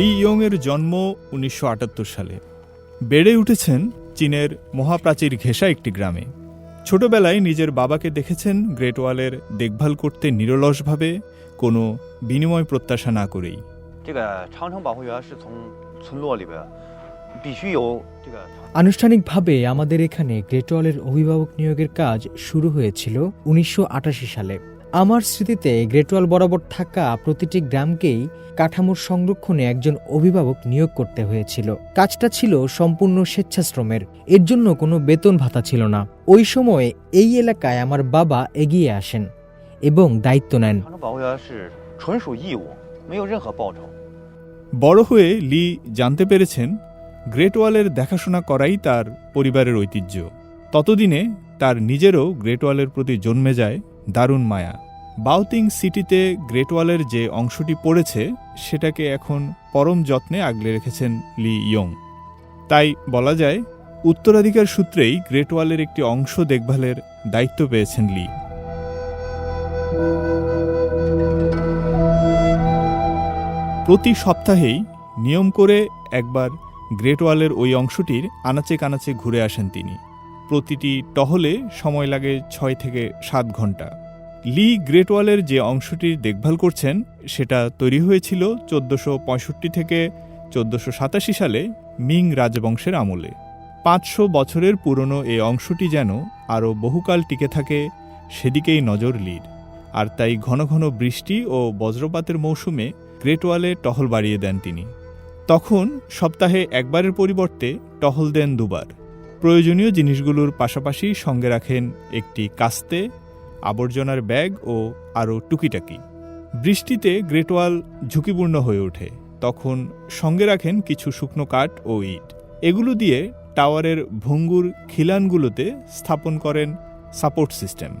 লি ইয়ংয়ের জন্ম উনিশশো আটাত্তর সালে। বেড়ে উঠেছেন চীনের মহাপ্রাচীর ঘেঁষা একটি গ্রামে। ছোটবেলায় নিজের বাবাকে দেখেছেন গ্রেট ওয়ালের দেখভাল করতে নিরলসভাবে কোনো বিনিময় প্রত্যাশা না করেই। আনুষ্ঠানিকভাবে আমাদের এখানে গ্রেট ওয়ালের অভিভাবক নিয়োগের কাজ শুরু হয়েছিল উনিশশো আটাশি সালে। আমার স্মৃতিতে গ্রেটওয়াল বরাবর থাকা প্রতিটি গ্রামকেই কাঠামোর সংরক্ষণে একজন অভিভাবক নিয়োগ করতে হয়েছিল। কাজটা ছিল সম্পূর্ণ স্বেচ্ছাশ্রমের। এর জন্য কোনো বেতন ভাতা ছিল না। ওই সময়ে এই এলাকায় আমার বাবা এগিয়ে আসেন এবং দায়িত্ব নেন। বড় হয়ে লি জানতে পেরেছেন গ্রেট ওয়ালের দেখাশোনা করাই তার পরিবারের ঐতিহ্য। ততদিনে তার নিজেরও গ্রেট ওয়ালের প্রতি জন্মে যায় দারুণ মায়া। বাউতিং সিটিতে গ্রেট ওয়ালের যে অংশটি পড়েছে, সেটাকে এখন পরম যত্নে আগলে রেখেছেন লি ইয়ং। তাই বলা যায়, উত্তরাধিকার সূত্রেই গ্রেট ওয়ালের একটি অংশ দেখভালের দায়িত্ব পেয়েছেন লি। প্রতি সপ্তাহেই নিয়ম করে একবার গ্রেট ওয়ালের ওই অংশটির আনাচে কানাচে ঘুরে আসেন তিনি। প্রতিটি টহলে সময় লাগে ছয় থেকে সাত ঘণ্টা। লি গ্রেটওয়ালের যে অংশটির দেখভাল করছেন, সেটা তৈরি হয়েছিল চোদ্দোশো থেকে চোদ্দোশো সালে মিং রাজবংশের আমলে। পাঁচশো বছরের পুরনো এই অংশটি যেন আরও বহুকাল টিকে থাকে, সেদিকেই নজর লির। আর তাই ঘন ঘন বৃষ্টি ও বজ্রপাতের মৌসুমে গ্রেট ওয়ালে টহল বাড়িয়ে দেন তিনি। তখন সপ্তাহে একবারের পরিবর্তে টহল দেন দুবার। প্রয়োজনীয় জিনিসগুলোর পাশাপাশি সঙ্গে রাখেন একটি কাস্তে আবর্জনার ব্যাগ ও আরও টুকিটাকি। বৃষ্টিতে গ্রেটওয়াল ঝুঁকিপূর্ণ হয়ে ওঠে। তখন সঙ্গে রাখেন কিছু শুকনো কাঠ ও ইট। এগুলো দিয়ে টাওয়ারের ভঙ্গুর খিলানগুলোতে স্থাপন করেন সাপোর্ট সিস্টেম।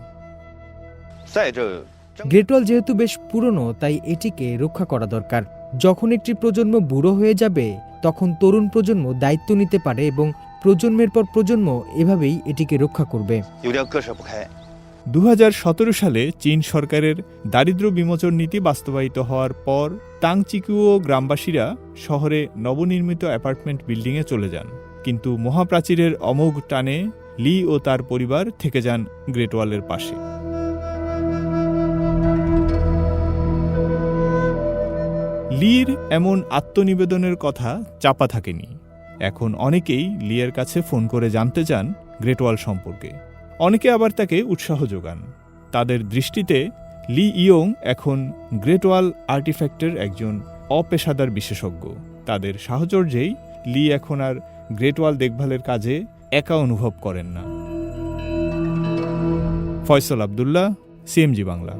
গ্রেটওয়াল যেহেতু বেশ পুরনো তাই এটিকে রক্ষা করা দরকার। যখন একটি প্রজন্ম বুড়ো হয়ে যাবে তখন তরুণ প্রজন্ম দায়িত্ব নিতে পারে এবং প্রজন্মের পর প্রজন্ম এভাবেই এটিকে রক্ষা করবে। দু হাজার সতেরো সালে চীন সরকারের দারিদ্র্য বিমোচন নীতি বাস্তবায়িত হওয়ার পর তাংচিকুও গ্রামবাসীরা শহরে নবনির্মিত অ্যাপার্টমেন্ট বিল্ডিংয়ে চলে যান। কিন্তু মহাপ্রাচীরের অমোঘ টানে লি ও তার পরিবার থেকে যান গ্রেট ওয়ালের পাশে। লির এমন আত্মনিবেদনের কথা চাপা থাকেনি। এখন অনেকেই লিয়ের কাছে ফোন করে জানতে চান গ্রেট ওয়াল সম্পর্কে। অনেকে আবার তাকে উৎসাহ যোগান। তাদের দৃষ্টিতে লি ইয়ং এখন গ্রেট ওয়াল আর্টিফ্যাক্টের একজন অপেশাদার বিশেষজ্ঞ। তাদের সাহচর্যেই লি এখন আর গ্রেট ওয়াল দেখভালের কাজে একা অনুভব করেন না। ফয়সল আবদুল্লাহ, সিএমজি বাংলা।